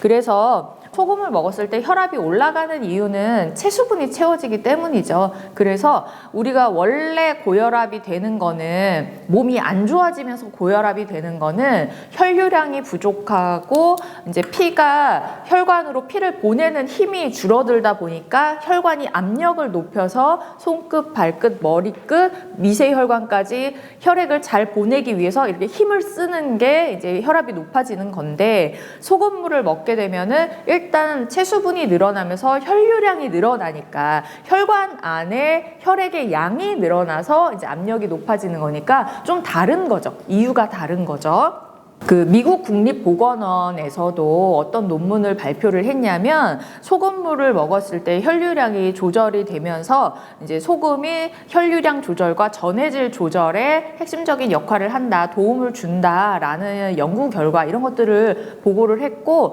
그래서 소금을 먹었을 때 혈압이 올라가는 이유는 체수분이 채워지기 때문이죠. 그래서 우리가 원래 고혈압이 되는 거는 몸이 안 좋아지면서 고혈압이 되는 거는 혈류량이 부족하고 이제 피가 혈관으로 피를 보내는 힘이 줄어들다 보니까 혈관이 압력을 높여서 손끝, 발끝, 머리끝, 미세혈관까지 혈액을 잘 보내기 위해서 이렇게 힘을 쓰는 게 이제 혈압이 높아지는 건데 소금물을 먹게 되면은 일단 체수분이 늘어나면서 혈류량이 늘어나니까 혈관 안에 혈액의 양이 늘어나서 이제 압력이 높아지는 거니까 좀 다른 거죠. 이유가 다른 거죠. 그 미국 국립보건원에서도 어떤 논문을 발표를 했냐면 소금물을 먹었을 때 혈류량이 조절이 되면서 이제 소금이 혈류량 조절과 전해질 조절에 핵심적인 역할을 한다, 도움을 준다라는 연구 결과 이런 것들을 보고를 했고